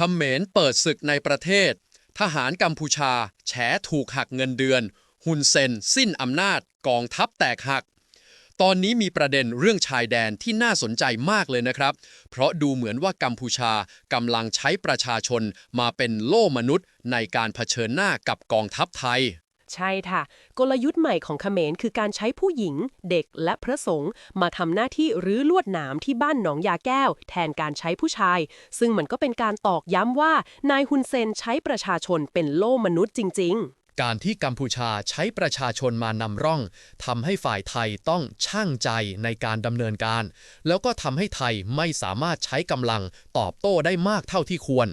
เขมรเปิดศึกในประเทศ ทหารกัมพูชา แฉถูกหักเงินเดือนฮุนเซน สิ้นอำนาจ กองทัพแตกหัก ตอนนี้มีประเด็นเรื่องชายแดนที่น่าสนใจมากเลยนะครับ เพราะดูเหมือนว่ากัมพูชากำลังใช้ประชาชนมาเป็นโล่มนุษย์ในการเผชิญหน้ากับกองทัพไทย ใช่ค่ะ กลยุทธ์ใหม่ของเขมรคือการใช้ผู้หญิง เด็กและพระสงฆ์มาทำหน้าที่รื้อลวดหนามที่บ้านหนองยาแก้ว แทนการใช้ผู้ชาย ซึ่งมันก็เป็นการตอกย้ำว่านายฮุนเซนใช้ประชาชนเป็นโล่มนุษย์จริง ๆ การที่กัมพูชาใช้ประชาชนมานำร่องทำให้ฝ่ายไทยต้องช่างใจในการดำเนินการ แล้วก็ทำให้ไทยไม่สามารถใช้กำลังตอบโต้ได้มากเท่าที่ควร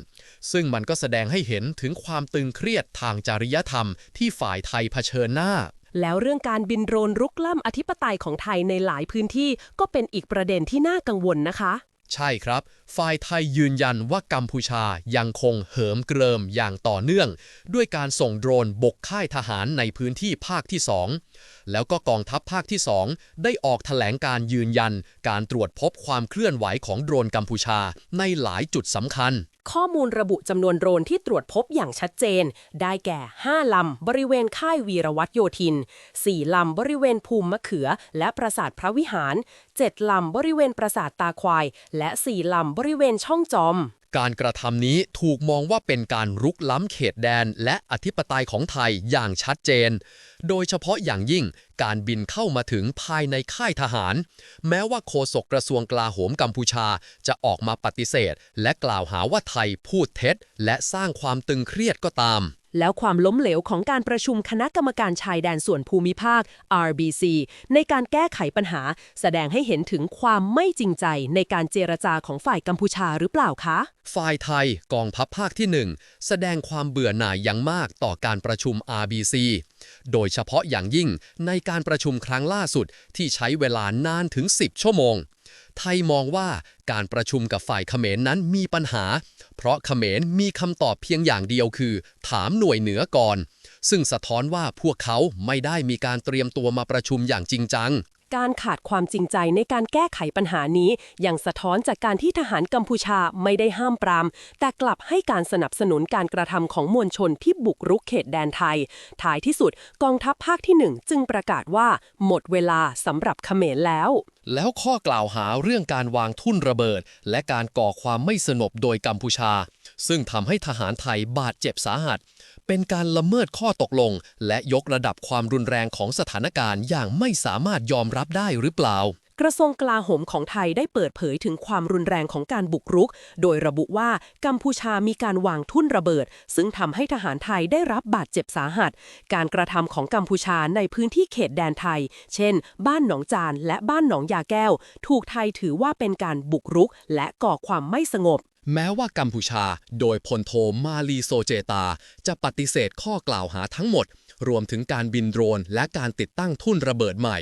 ซึ่งมันก็แสดงให้เห็นถึงความตึงเครียดทางจริยธรรมที่ฝ่ายไทยเผชิญหน้าแล้วเรื่องการบินโดรนรุกล้ำอธิปไตยของไทยในหลายพื้นที่ก็เป็นอีกประเด็นที่น่ากังวลนะคะ ใช่ครับ ฝ่ายไทยยืนยันว่ากัมพูชายังคงเหิมเกริมอย่างต่อเนื่อง ด้วยการส่งโดรนบกค่ายทหารในพื้นที่ภาคที่ 2 แล้วก็กองทัพภาคที่ 2 ได้ออกแถลงการยืนยัน การตรวจพบความเคลื่อนไหวของโดรนกัมพูชาในหลายจุดสำคัญ ข้อมูลระบุจำนวนโดรนที่ตรวจพบอย่างชัดเจน ได้แก่ 5 ลำ บริเวณค่ายวีรวัตโยธิน 4 ลำ บริเวณภูมิมะเขือ และปราสาทพระวิหาร 7 ลำ บริเวณปราสาทตาควาย และ 4 ลำ บริเวณช่องจอม การกระทำนี้ถูกมองว่าเป็นการรุกล้ำเขตแดนและอธิปไตยของไทยอย่างชัดเจน โดยเฉพาะอย่างยิ่งการบินเข้ามาถึงภายในค่ายทหาร แม้ว่าโฆษกกระทรวงกลาโหมกัมพูชาจะออกมาปฏิเสธ และกล่าวหาว่าไทยพูดเท็จ และสร้างความตึงเครียดก็ตาม แล้วความล้มเหลวของการประชุมคณะกรรมการชายแดนส่วนภูมิภาค RBC ในการแก้ไขปัญหา แสดงให้เห็นถึงความไม่จริงใจในการเจรจาของฝ่ายกัมพูชาหรือเปล่าคะ ฝ่ายไทยกองพับภาคที่ 1 แสดงความเบื่อหน่ายอย่างมากต่อการประชุม RBC โดยเฉพาะอย่างยิ่งในการประชุมครั้งล่าสุดที่ใช้เวลานานถึง 10 ชั่วโมง ไทยมองว่าการประชุมกับฝ่ายเขมรนั้นมีปัญหา เพราะเขมรมีคำตอบเพียงอย่างเดียวคือ ถามหน่วยเหนือก่อน ซึ่งสะท้อนว่าพวกเขาไม่ได้มีการเตรียมตัวมาประชุมอย่างจริงจัง การขาดความจริงใจในการแก้ไขปัญหานี้ยังสะท้อนจากการที่ทหารกัมพูชาไม่ได้ห้ามปราม แต่กลับให้การสนับสนุนการกระทำของมวลชนที่บุกรุกเขตแดนไทย ท้ายที่สุดกองทัพภาคที่หนึ่งจึงประกาศว่า หมดเวลาสำหรับเขมรแล้ว แล้วข้อกล่าวหาเรื่องการวางทุ่นระเบิด และการก่อความไม่สงบโดยกัมพูชา ซึ่งทำให้ทหารไทยบาดเจ็บสาหัส เป็นการละเมิดข้อตกลง และยกระดับความรุนแรงของสถานการณ์อย่างไม่สามารถยอมรับได้หรือเปล่า กระทรวงกลาโหมของไทยได้เปิดเผยถึงความรุนแรงของการบุกรุก โดยระบุว่ากัมพูชามีการวางทุ่นระเบิด ซึ่งทำให้ทหารไทยได้รับบาดเจ็บสาหัส การกระทำของกัมพูชาในพื้นที่เขตแดนไทย เช่น บ้านหนองจานและบ้านหนองยาแก้ว ถูกไทยถือว่าเป็นการบุกรุก และก่อความไม่สงบ แม้ว่ากัมพูชาโดยพลโทมาลีโซเจตา จะปฏิเสธข้อกล่าวหาทั้งหมด รวมถึงการบินโดรนและการติดตั้งทุ่นระเบิดใหม่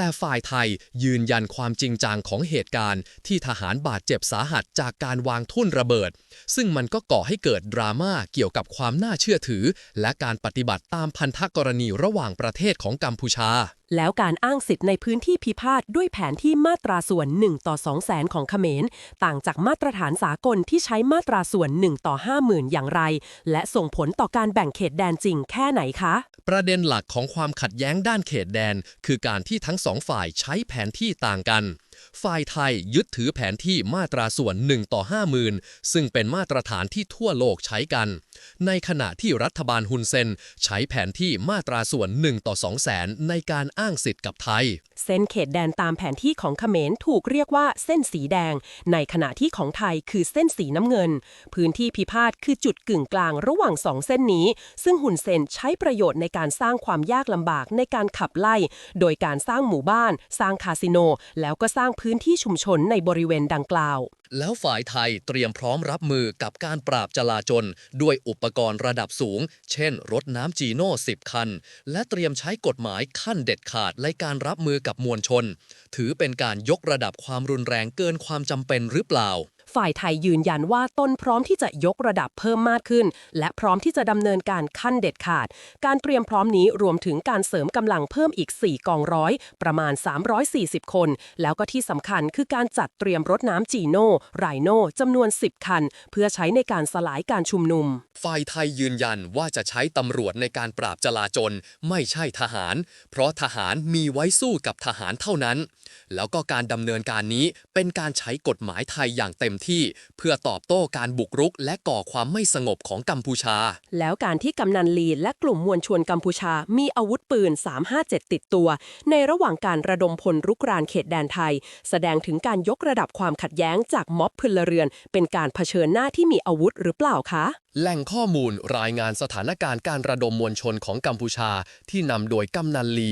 แต่ฝ่ายไทยยืนยันความจริงจังของเหตุการณ์ ที่ทหารบาดเจ็บสาหัสจากการวางทุ่นระเบิด ซึ่งมันก็ก่อให้เกิดดราม่าเกี่ยวกับความน่าเชื่อถือ และการปฏิบัติตามพันธกรณีระหว่างประเทศของกัมพูชา แล้วการอ้างสิทธิ์ในพื้นที่พิพาทด้วยแผนที่มาตราส่วน 1 ต่อ2แสนของเขมร ต่างจากมาตรฐานสากลที่ใช้มาตราส่วน 1 ต่อ 50,000 อย่างไร และส่งผลต่อการแบ่งเขตแดนจริงแค่ไหนคะ ประเด็นหลักของความขัดแย้งด้านเขตแดน คือการที่ทั้งสองฝ่ายใช้แผนที่ต่างกัน ฝ่ายไทยยึดถือแผนที่มาตราส่วน 1 ต่อ 50,000 ซึ่งเป็นมาตรฐานที่ทั่วโลกใช้กัน ในขณะที่รัฐบาลฮุนเซนใช้แผนที่มาตราส่วน 1 ต่อ2แสนในการอ้างสิทธิ์กับไทย เส้นเขตแดนตามแผนที่ของเขมรถูกเรียกว่าเส้นสีแดง ในขณะที่ของไทยคือเส้นสีน้ำเงิน พื้นที่พิพาทคือจุดกึ่งกลางระหว่างสองเส้นนี้ ซึ่งหุนเซนใช้ประโยชน์ในการสร้างความยากลำบากในการขับไล่ โดยการสร้างหมู่บ้าน สร้างคาสิโน แล้วก็สร้างพื้นที่ชุมชนในบริเวณดังกล่าว แล้วฝ่ายไทยเตรียมพร้อมรับมือกับการปราบจลาจลด้วยอุปกรณ์ระดับสูง เช่น รถน้ำจีโน่10 คัน และเตรียมใช้กฎหมายขั้นเด็ดขาดในการรับมือกับมวลชน ถือเป็นการยกระดับความรุนแรงเกินความจำเป็นหรือเปล่า ฝ่ายไทยยืนยันว่าตนพร้อมที่จะยกระดับเพิ่มมากขึ้น และพร้อมที่จะดำเนินการขั้นเด็ดขาด การเตรียมพร้อมนี้รวมถึงการเสริมกำลังเพิ่มอีก 4 กองร้อย ประมาณ 340 คน แล้วก็ที่สำคัญคือการจัดเตรียมรถน้ำจีโน่ไรโน่จำนวน 10 คัน เพื่อใช้ในการสลายการชุมนุม ฝ่ายไทยยืนยันว่าจะใช้ตำรวจในการปราบจลาจลไม่ใช่ทหาร เพราะทหารมีไว้สู้กับทหารเท่านั้น แล้วก็การดำเนินการนี้เป็นการใช้กฎหมายไทยอย่างเต็มที่เพื่อตอบโต้การบุกรุก และก่อความไม่สงบของกัมพูชา แล้วการที่กำนันลีและกลุ่มมวลชนกัมพูชา มีอาวุธปืน 357 ติดตัว ในระหว่างการระดมพลรุกรานเขตแดนไทย แสดงถึงการยกระดับความขัดแย้งจากม็อบพลเรือน เป็นการเผชิญหน้าที่มีอาวุธหรือเปล่าคะแหล่งข้อมูลรายงานสถานการณ์การระดมมวลชนของกัมพูชาที่นำโดยกำนันลี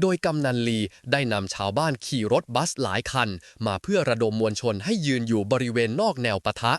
โดยกำนันลีได้นำชาวบ้านขี่รถบัสหลายคัน มาเพื่อระดมมวลชนให้ยืนอยู่บริเวณนอกแนวปะทะ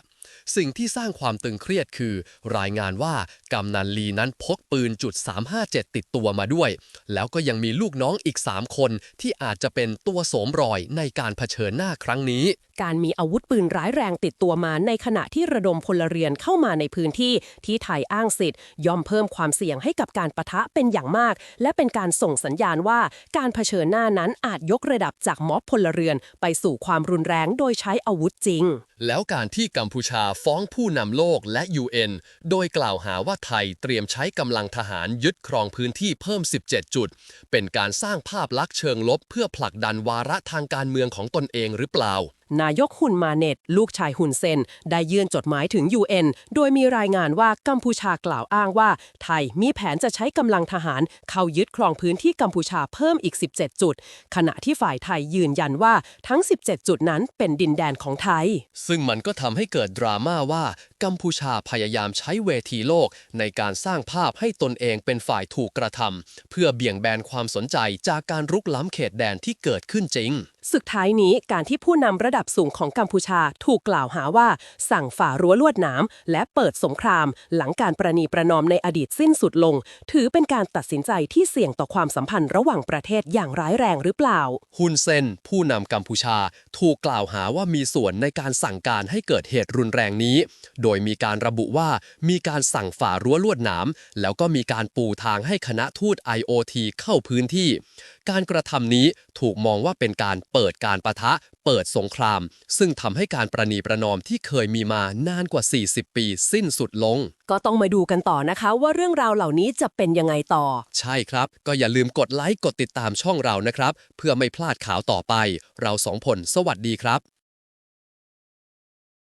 สิ่งที่สร้างความตึงเครียดคือ รายงานว่ากำนันลีนั้นพกปืนจุด357 ติดตัวมาด้วย แล้วก็ยังมีลูกน้องอีก 3 คนที่อาจจะเป็นตัวโสมรอยในการเผชิญหน้าครั้งนี้ การมีอาวุธปืนร้ายแรงติดตัวมาในขณะที่ระดมพลเรือนเข้ามาในพื้นที่ที่ไทยอ้างสิทธิ์ ย่อมเพิ่มความเสี่ยงให้กับการประทะเป็นอย่างมาก และเป็นการส่งสัญญาณว่าการเผชิญหน้านั้นอาจยกระดับจากม็อบพลเรือน ไปสู่ความรุนแรงโดยใช้อาวุธจริง แล้วการที่กัมพูชาฟ้องผู้นำโลกและ UN โดยกล่าวหาว่าไทยเตรียมใช้กำลังทหารยึดครองพื้นที่เพิ่ม 17 จุด เป็นการสร้างภาพลักษณ์เชิงลบเพื่อผลักดันวาระทางการเมืองของตนเองหรือเปล่า นายกฮุนมาเน็ต ลูกชายฮุนเซน ได้ยื่นจดหมายถึง UN โดยมีรายงานว่ากัมพูชากล่าวอ้างว่า ไทยมีแผนจะใช้กำลังทหาร เข้ายึดครองพื้นที่กัมพูชาเพิ่มอีก 17 จุด ขณะที่ฝ่ายไทยยืนยันว่าทั้ง 17 จุดนั้นเป็นดินแดนของไทย ซึ่งมันก็ทำให้เกิดดราม่าว่ากัมพูชาพยายามใช้เวทีโลก ในการสร้างภาพให้ตนเองเป็นฝ่ายถูกกระทำเพื่อเบี่ยงแบนความสนใจจากการรุกล้ำเขตแดนที่เกิดขึ้นจริงสุดท้ายนี้การที่ผู้นำระดับสูงของกัมพูชาถูกกล่าวหาว่า สั่งฝ่ารั้วลวดหนามและเปิดสงคราม หลังการประนีประนอมในอดีตสิ้นสุดลง ถือเป็นการตัดสินใจที่เสี่ยงต่อความสัมพันธ์ระหว่างประเทศอย่างร้ายแรงหรือเปล่า ฮุนเซน ผู้นำกัมพูชา ถูกกล่าวหาว่ามีส่วนในการสั่งการให้เกิดเหตุรุนแรงนี้ โดยมีการระบุว่ามีการสั่งฝ่ารั้วลวดหนามแล้วก็มีการปูทางให้คณะทูต IOT เข้าพื้นที่ การกระทำนี้ถูกมองว่าเป็นการเปิดการประทะ เปิดสงคราม ซึ่งทำให้การประนีประนอมที่เคยมีมานานกว่า 40 ปี สิ้นสุดลง ก็ต้องมาดูกันต่อนะคะ ว่าเรื่องราวเหล่านี้จะเป็นยังไงต่อ ใช่ครับ ก็อย่าลืมกดไลค์กดติดตามช่องเรานะครับ เพื่อไม่พลาดข่าวต่อไป เราสองผลสวัสดีครับ